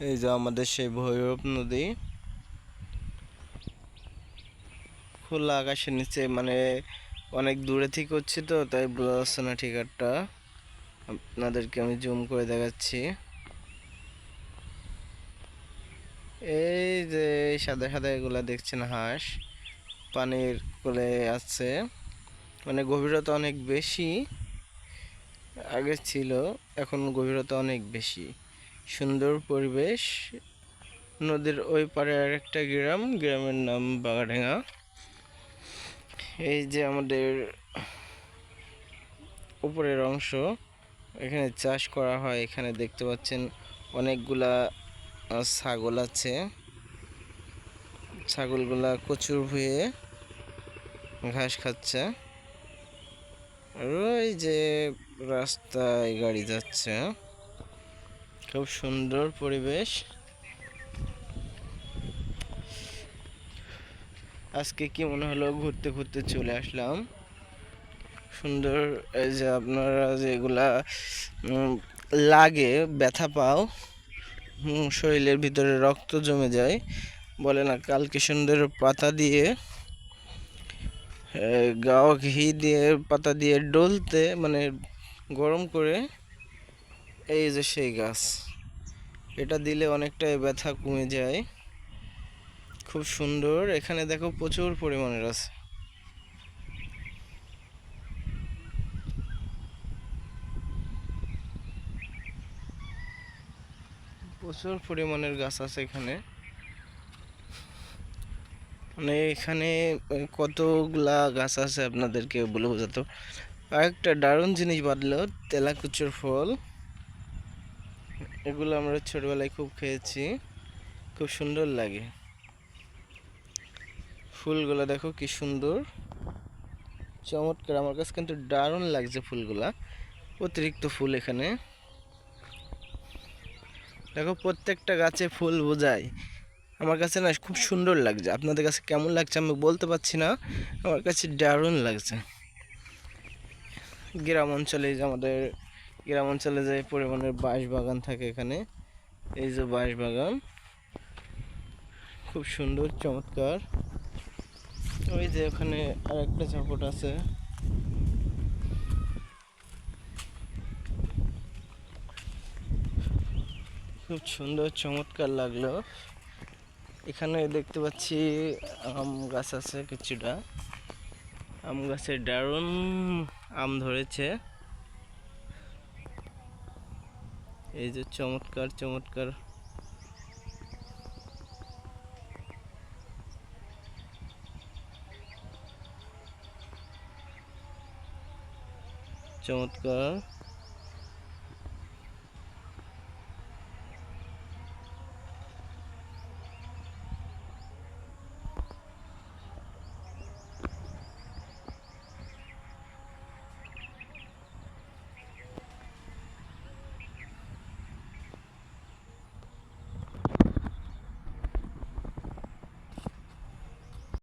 এই যে আমাদের সেই ভৈরব নদী। খোলা আকাশের নিচে মানে অনেক দূরে থেকে হচ্ছে তো, তাই বোঝা যাচ্ছে না ঠিক একটা। আপনাদেরকে আমি জুম করে দেখাচ্ছি। এই যে সাদা সাদা এগুলা দেখছেন হাঁস, পানির কোলে আছে। মানে গভীরতা অনেক বেশি, আগে ছিল, এখন গভীরতা অনেক বেশি। সুন্দর পরিবেশ। নদীর ওই পারে আরেকটা গ্রাম, গ্রামের নাম বাগাডাঙ্গা। এই যে আমাদের উপরের অংশ, এখানে চাষ করা হয়। এখানে দেখতে পাচ্ছেন অনেকগুলা ছাগল আছে। ছাগলগুলা কচুর ভুয়ে ঘাস খাচ্ছে। আর ওই যে রাস্তায় গাড়ি যাচ্ছে। খুব সুন্দর পরিবেশ। আজকে কি মনে হলো ঘুরতে ঘুরতে চলে আসলাম? সুন্দর, এই যে আপনারা যেগুলা লাগে, ব্যথা পাও শরীরের ভিতরে রক্ত জমে যায়, বলে না, কালকে সুন্দর পাতা দিয়ে গাও ঘি দিয়ে, পাতা দিয়ে ডলতে মানে গরম করে এই যে সেই গাছ, এটা দিলে অনেকটাই ব্যথা কমে যায়। খুব সুন্দর, এখানে দেখো প্রচুর পরিমাণের আছে। প্রচুর পরিমাণের গাছ আছে এখানে। মানে এখানে কতগুলা গাছ আছে আপনাদেরকে বলে বোঝাতো। আরেকটা দারুণ জিনিস বাদলো তেলাকুচুর ফল। এগুলো আমরা ছোটবেলায় খুব খেয়েছি। খুব সুন্দর লাগে। ফুলগুলো দেখো কি সুন্দর। চমৎকার, আমার কাছে কিন্তু দারুণ লাগছে ফুলগুলা। অতিরিক্ত ফুল এখানে। দেখো প্রত্যেকটা গাছে ফুল বোঝায়। আমার কাছে না খুব সুন্দর লাগছে। আপনাদের কাছে কেমন লাগছে আমি বলতে পারছি না। আমার কাছে দারুণ লাগছে। গ্রাম অঞ্চলে যে আমাদের গ্রাম অঞ্চলে যে পরিমাণের বাঁশ বাগান থাকে এখানে, এই যে বাঁশ বাগান খুব সুন্দর, চমৎকার। ওই যে ওখানে আরেকটা ঝাপট আছে। খুব সুন্দর, চমৎকার লাগল। এখানে দেখতে পাচ্ছি আম গাছ আছে কিছুটা। আম গাছে দারুণ আম ধরেছে। এই যে চমৎকার চমৎকার। চমৎকার।